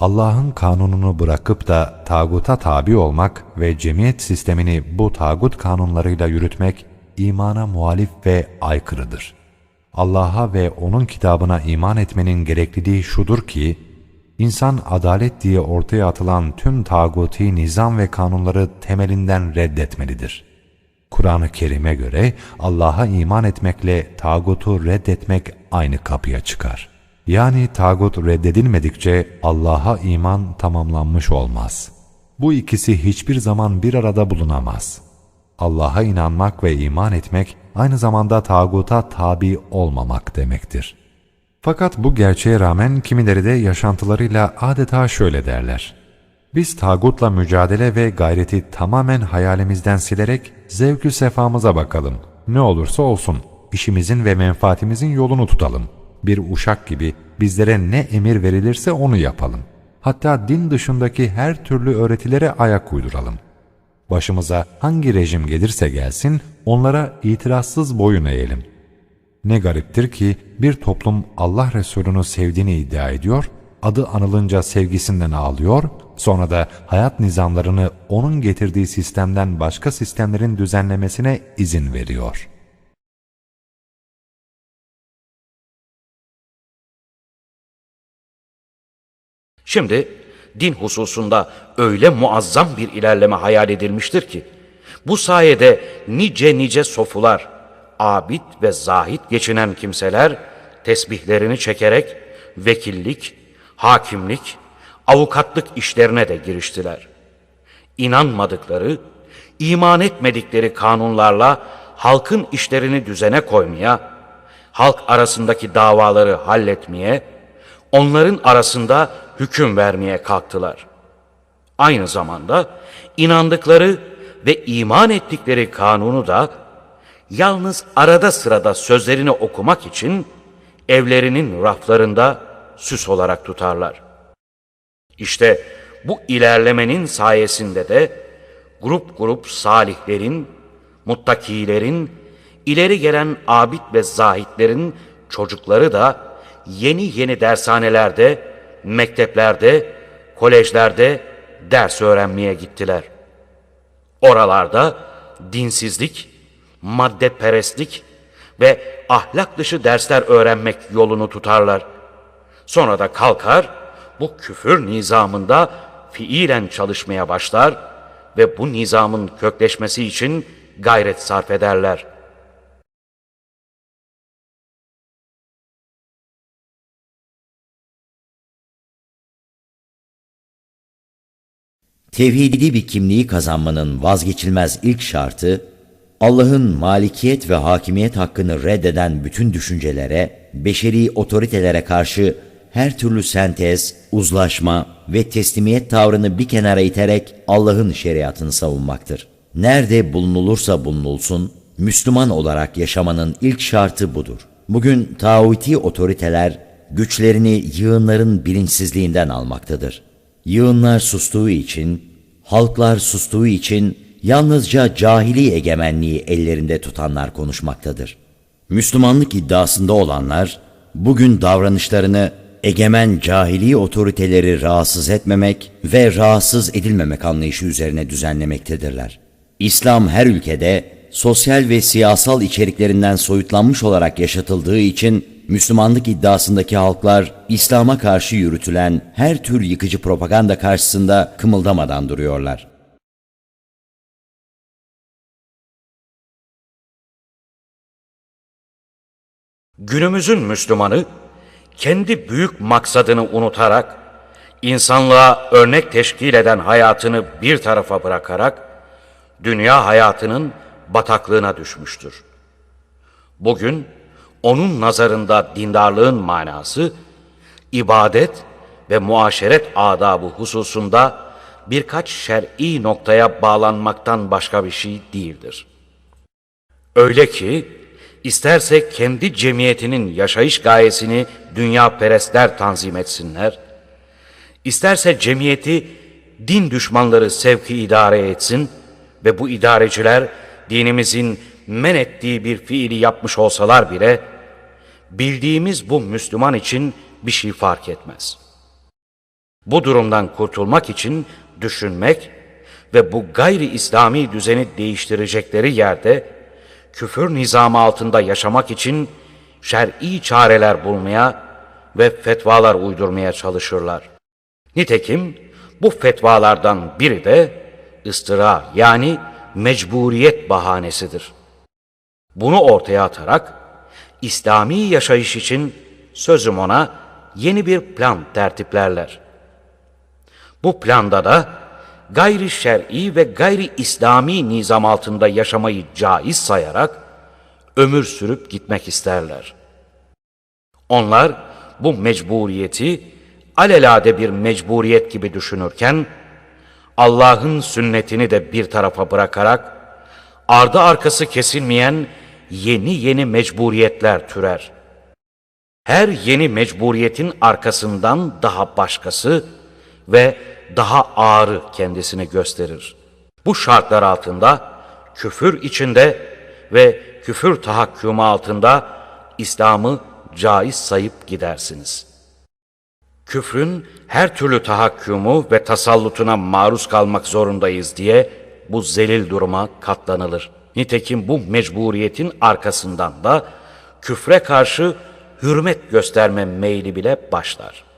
Allah'ın kanununu bırakıp da tağuta tabi olmak ve cemiyet sistemini bu tağut kanunlarıyla yürütmek imana muhalif ve aykırıdır. Allah'a ve O'nun kitabına iman etmenin gerekliliği şudur ki, insan adalet diye ortaya atılan tüm tağuti nizam ve kanunları temelinden reddetmelidir. Kur'an-ı Kerim'e göre Allah'a iman etmekle tağutu reddetmek aynı kapıya çıkar. Yani tağut reddedilmedikçe Allah'a iman tamamlanmış olmaz. Bu ikisi hiçbir zaman bir arada bulunamaz. Allah'a inanmak ve iman etmek aynı zamanda tağuta tabi olmamak demektir. Fakat bu gerçeğe rağmen kimileri de yaşantılarıyla adeta şöyle derler. Biz tağutla mücadele ve gayreti tamamen hayalimizden silerek zevkü sefamıza bakalım. Ne olursa olsun işimizin ve menfaatimizin yolunu tutalım. Bir uşak gibi bizlere ne emir verilirse onu yapalım. Hatta din dışındaki her türlü öğretilere ayak uyduralım. Başımıza hangi rejim gelirse gelsin onlara itirazsız boyun eğelim. Ne gariptir ki bir toplum Allah Resulü'nü sevdiğini iddia ediyor, adı anılınca sevgisinden ağlıyor, sonra da hayat nizamlarını onun getirdiği sistemden başka sistemlerin düzenlemesine izin veriyor. Şimdi din hususunda öyle muazzam bir ilerleme hayal edilmiştir ki, bu sayede nice nice sofular, abid ve zahit geçinen kimseler tesbihlerini çekerek vekillik, hakimlik, avukatlık işlerine de giriştiler. İnanmadıkları, iman etmedikleri kanunlarla halkın işlerini düzene koymaya, halk arasındaki davaları halletmeye, onların arasında hüküm vermeye kalktılar. Aynı zamanda inandıkları ve iman ettikleri kanunu da yalnız arada sırada sözlerini okumak için evlerinin raflarında süs olarak tutarlar. İşte bu ilerlemenin sayesinde de grup grup salihlerin, muttakilerin, ileri gelen abid ve zahitlerin çocukları da yeni yeni dershanelerde, mekteplerde, kolejlerde ders öğrenmeye gittiler. Oralarda dinsizlik, maddeperestlik ve ahlak dışı dersler öğrenmek yolunu tutarlar. Sonra da kalkar, bu küfür nizamında fiilen çalışmaya başlar ve bu nizamın kökleşmesi için gayret sarf ederler. Tevhidi bir kimliği kazanmanın vazgeçilmez ilk şartı, Allah'ın malikiyet ve hakimiyet hakkını reddeden bütün düşüncelere, beşeri otoritelere karşı her türlü sentez, uzlaşma ve teslimiyet tavrını bir kenara iterek Allah'ın şeriatını savunmaktır. Nerede bulunulursa bulunulsun, Müslüman olarak yaşamanın ilk şartı budur. Bugün tağuti otoriteler güçlerini yığınların bilinçsizliğinden almaktadır. Yığınlar sustuğu için, halklar sustuğu için yalnızca cahili egemenliği ellerinde tutanlar konuşmaktadır. Müslümanlık iddiasında olanlar bugün davranışlarını egemen cahili otoriteleri rahatsız etmemek ve rahatsız edilmemek anlayışı üzerine düzenlemektedirler. İslam her ülkede sosyal ve siyasal içeriklerinden soyutlanmış olarak yaşatıldığı için Müslümanlık iddiasındaki halklar İslam'a karşı yürütülen her tür yıkıcı propaganda karşısında kımıldamadan duruyorlar. Günümüzün Müslümanı kendi büyük maksadını unutarak insanlığa örnek teşkil eden hayatını bir tarafa bırakarak dünya hayatının bataklığına düşmüştür. Bugün onun nazarında dindarlığın manası ibadet ve muaşeret adabı hususunda birkaç şer'i noktaya bağlanmaktan başka bir şey değildir. Öyle ki isterse kendi cemiyetinin yaşayış gayesini dünya perestler tanzim etsinler, isterse cemiyeti din düşmanları sevki idare etsin ve bu idareciler dinimizin men ettiği bir fiili yapmış olsalar bile bildiğimiz bu Müslüman için bir şey fark etmez.'' Bu durumdan kurtulmak için düşünmek ve bu gayri İslami düzeni değiştirecekleri yerde küfür nizamı altında yaşamak için şer'i çareler bulmaya ve fetvalar uydurmaya çalışırlar. Nitekim bu fetvalardan biri de ıstıra yani mecburiyet bahanesidir. Bunu ortaya atarak İslami yaşayış için sözüm ona yeni bir plan tertiplerler. Bu planda da gayri şer'i ve gayri İslami nizam altında yaşamayı caiz sayarak ömür sürüp gitmek isterler. Onlar bu mecburiyeti alelade bir mecburiyet gibi düşünürken Allah'ın sünnetini de bir tarafa bırakarak ardı arkası kesilmeyen yeni yeni mecburiyetler türer. Her yeni mecburiyetin arkasından daha başkası ve daha ağırı kendisini gösterir. Bu şartlar altında küfür içinde ve küfür tahakkümü altında İslam'ı caiz sayıp gidersiniz. Küfrün her türlü tahakkümü ve tasallutuna maruz kalmak zorundayız diye bu zelil duruma katlanılır. Nitekim bu mecburiyetin arkasından da küfre karşı hürmet gösterme meyli bile başlar.